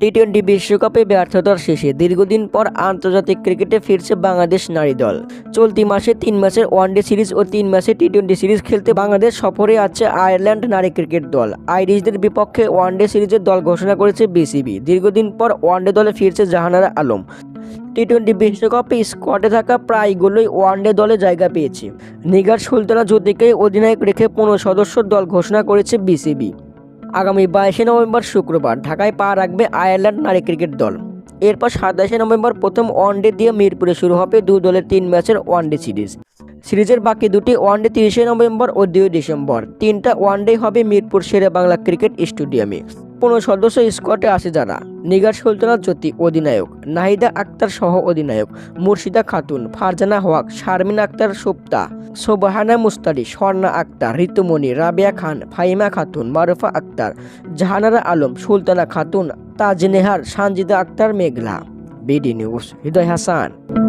T twenty বিশ্বকাপে ব্যর্থতার শেষে দীর্ঘদিন পর আন্তর্জাতিক ক্রিকেটে ফিরছে বাংলাদেশ নারী দল। চলতি মাসে তিন ম্যাচের ওয়ানডে সিরিজ ও তিন ম্যাচে টি টোয়েন্টি সিরিজ খেলতে বাংলাদেশ সফরে আছে আয়ারল্যান্ড নারী ক্রিকেট দল। আইরিশদের বিপক্ষে ওয়ানডে সিরিজের দল ঘোষণা করেছে বিসিবি। দীর্ঘদিন পর ওয়ানডে দলে ফিরছে জাহানারা আলম। টি টোয়েন্টি বিশ্বকাপে স্কোয়াডে থাকা প্রায়গুলোই ওয়ানডে দলে জায়গা পেয়েছে। নিগার সুলতানা জ্যোতিকে অধিনায়ক রেখে পনেরো সদস্যর দল ঘোষণা করেছে বিসিবি। আগামী বাইশে নভেম্বর শুক্রবার ঢাকায় পা রাখবে আয়ারল্যান্ড নারী ক্রিকেট দল। এরপর সাতাশে নভেম্বর প্রথম ওয়ানডে দিয়ে মিরপুরে শুরু হবে দু দলের তিন ম্যাচের ওয়ানডে সিরিজ। সিরিজের বাকি দুটি ওয়ানডে তিরিশে নভেম্বর ও দুই ডিসেম্বর। তিনটা ওয়ানডে হবে মিরপুর শেরে বাংলা ক্রিকেট স্টেডিয়ামে। পনেরো সদস্য স্কোয়াডে আছে যারা। নিগার সুলতানা জ্যোতি অধিনায়ক, নাহিদা আক্তার সহ অধিনায়ক, মুর্শিদা খাতুন, ফারজানা হওয়াক শারমিন আক্তার সুপ্তা সোবাহানা মুস্তারি স্বর্ণা আক্তার, ঋতুমণি, রাবিয়া খান ফাইমা খাতুন, মারুফা আক্তার, জাহানারা আলম, সুলতানা খাতুন, তাজনেহার, সানজিদা আক্তার, মেঘলা। BD news, Hridoy Hasan.